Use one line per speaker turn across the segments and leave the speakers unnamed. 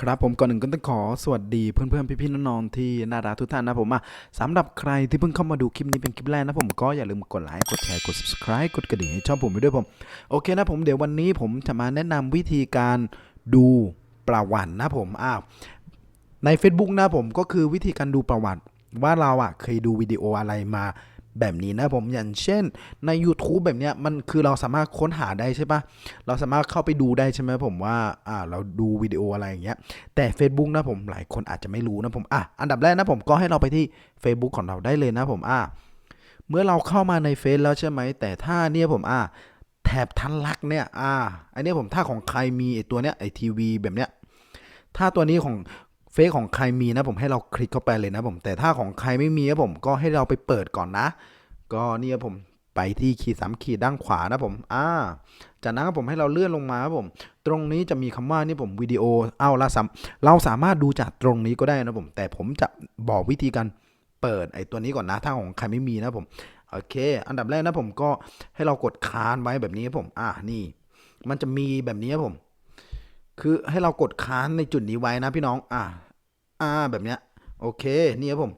ครับผมก่อนหนึ่งก็ต้องขอสวัสดีเพื่อนๆ พี่ๆน้องๆที่น่ารักทุกท่านนะผมอะสำหรับใครที่เพิ่งเข้ามาดูคลิปนี้เป็นคลิปแรกนะผมก็อย่าลืมกดไลค์กดแชร์กด subscribe กดกระดิ่งให้ช่องผมไปด้วยผม โอเคนะผมเดี๋ยววันนี้ผมจะมาแนะนำวิธีการดูประวัตินะผมอ้าวใน Facebook นะผมก็คือวิธีการดูประวัติว่าเราอะเคยดูวิดีโออะไรมา แบบนี้นะผมอย่างเช่นใน YouTube แบบเนี้ยมันคือเราสามารถค้นหาได้ใช่ปะเราสามารถเข้าไปดูได้ใช่ไหมผมว่าอ่าเราดูวิดีโออะไรอย่างเงี้ยแต่ Facebook นะผมหลายคนอาจจะไม่รู้นะผมอะอันดับแรกนะผมก็ให้เราไปที่ Facebook ของเราได้เลยนะผมอะเมื่อเราเข้ามาในเฟซแล้วใช่ไหมแต่ถ้าเนี่ยผมอะแถบทันลักเนี่ยอ่าอันเนี้ยผมถ้าของใครมีไอตัวเนี้ยไอทีวีแบบเนี้ยถ้าตัวนี้ของ เฟซของใครมีนะผมให้เราคลิกเข้าไปเลยนะผมแต่ถ้าของใครไม่มีนะผมก็ให้เราไปเปิดก่อนนะ ก็นี่ยผมไปที่ขีดสามขีดด้านขวานะผมอ่าจากนั้นผมให้เราเลื่อนลงมาครับผม ตรงนี้จะมีคำว่านี่ผมวิดีโอเอาละสามเราสามารถดูจากตรงนี้ก็ได้นะผม แต่ผมจะบอกวิธีการเปิดไอ้ตัวนี้ก่อนนะถ้าของใครไม่มีนะผมโอเค อันดับแรกนะผมก็ให้เรากดค้างไว้แบบนี้ครับผม อ่านี่ มันจะมีแบบนี้ครับผม คือให้เรากดค้างในจุดนี้ไว้นะพี่น้อง อ่า อ่า แบบเนี้ย โอเค นี่ครับผม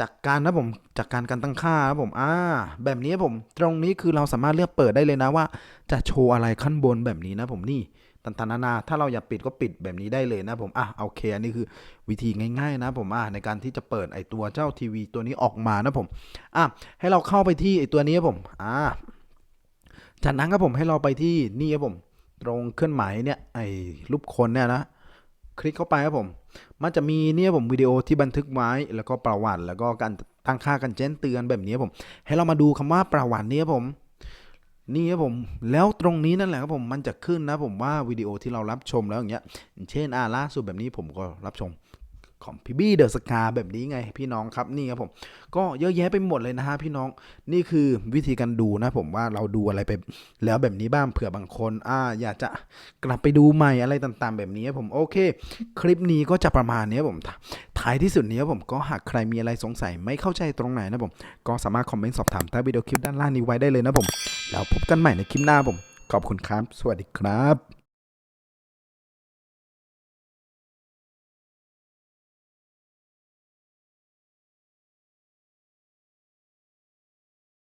จากการนะผม จากการการตั้งค่านะผม อ่า แบบนี้ผม ตรงนี้คือเราสามารถเลือกเปิดได้เลยนะว่า จะโชว์อะไรขั้นบนแบบนี้นะผมนี่ตันตานานา ถ้าเราอยากปิดก็ปิดแบบนี้ได้เลยนะผม อะโอเคอันนี้คือวิธีง่าย ๆ นะผม อะในการที่จะเปิดไอตัวเจ้าทีวีตัวนี้ออกมานะผม อะให้เราเข้าไปที่ไอตัวนี้ครับผม อ่า จากนั้นครับผมให้เราไปที่นี่ครับผม ตรงเคลื่อนไหมเนี่ยไอ้รูปคนเนี่ยนะคลิกเข้าไปครับผม มันจะมีเนี่ยผมวิดีโอที่บันทึกไว้แล้วก็ประวัติ แล้วก็การตั้งค่ากันแจ้งเตือนแบบนี้ผม ให้เรามาดูคำว่าประวัติเนี่ยครับผมนี่ครับผมแล้วตรงนี้นั่นแหละครับผมมันจะขึ้นนะผมว่าวิดีโอที่เรารับชมแล้วอย่างเงี้ยเช่นอ่าล่าสุดแบบนี้ผมก็รับชม ของพี่บี้เดอะสกาแบบนี้ไงพี่น้องครับนี่ครับผมก็เยอะแยะไปหมดเลยนะฮะพี่น้องนี่คือวิธีการดูนะผมว่าเราดูอะไรไปแล้วแบบนี้บ้างเผื่อบางคนอ่าอยากจะกลับไปดูใหม่อะไรต่างๆ แบบนี้ผมโอเค คลิปนี้ก็จะประมาณนี้ผมท้ายที่สุดนี้ผมก็หากใครมีอะไรสงสัยไม่เข้าใจตรงไหนนะผมก็สามารถคอมเมนต์สอบถามใต้วิดีโอคลิปด้านล่างนี้ไว้ได้เลยนะผมแล้วพบกันใหม่ในคลิปหน้าผม ขอบคุณครับ สวัสดีครับ